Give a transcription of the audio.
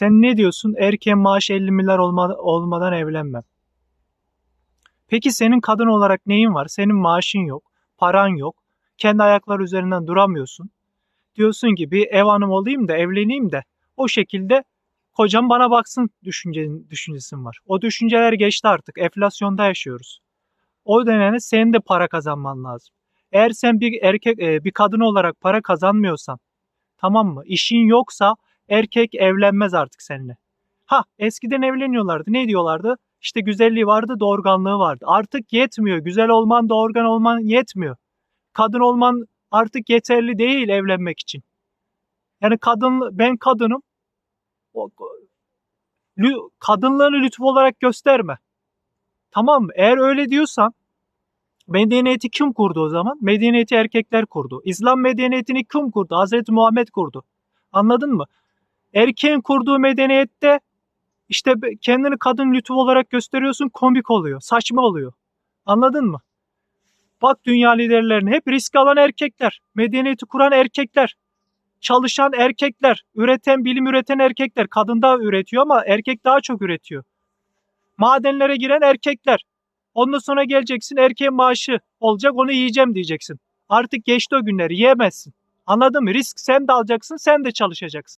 Sen ne diyorsun? Erkeğin maaşı 50 milyar olma- olmadan evlenmem. Peki senin kadın olarak neyin var? Senin maaşın yok, paran yok, kendi ayakları üzerinden duramıyorsun. Diyorsun ki bir ev hanım olayım da evleneyim de o şekilde kocam bana baksın düşünce, düşüncesin var. O düşünceler geçti artık. Enflasyonda yaşıyoruz. O nedenle senin de para kazanman lazım. Eğer sen bir erkek e, bir kadın olarak para kazanmıyorsan tamam mı? İşin yoksa erkek evlenmez artık seninle. Ha eskiden evleniyorlardı. Ne diyorlardı? İşte güzelliği vardı, doğurganlığı vardı. Artık yetmiyor. Güzel olman, doğurgan olman yetmiyor. Kadın olman artık yeterli değil evlenmek için. Yani kadın ben kadınım. Kadınlığını lütuf olarak gösterme. Tamam mı? Eğer öyle diyorsan medeniyeti kim kurdu o zaman? Medeniyeti erkekler kurdu. İslam medeniyetini kim kurdu? Hazreti Muhammed kurdu. Anladın mı? Erkeğin kurduğu medeniyette işte kendini kadın lütuf olarak gösteriyorsun komik oluyor. Saçma oluyor. Anladın mı? Bak dünya liderlerini hep risk alan erkekler. Medeniyeti kuran erkekler. Çalışan erkekler. Üreten, bilim üreten erkekler. Kadın da üretiyor ama erkek daha çok üretiyor. Madenlere giren erkekler. Ondan sonra geleceksin erkeğin maaşı olacak onu yiyeceğim diyeceksin. Artık geçti o günleri yiyemezsin. Anladın mı? Risk sen de alacaksın sen de çalışacaksın.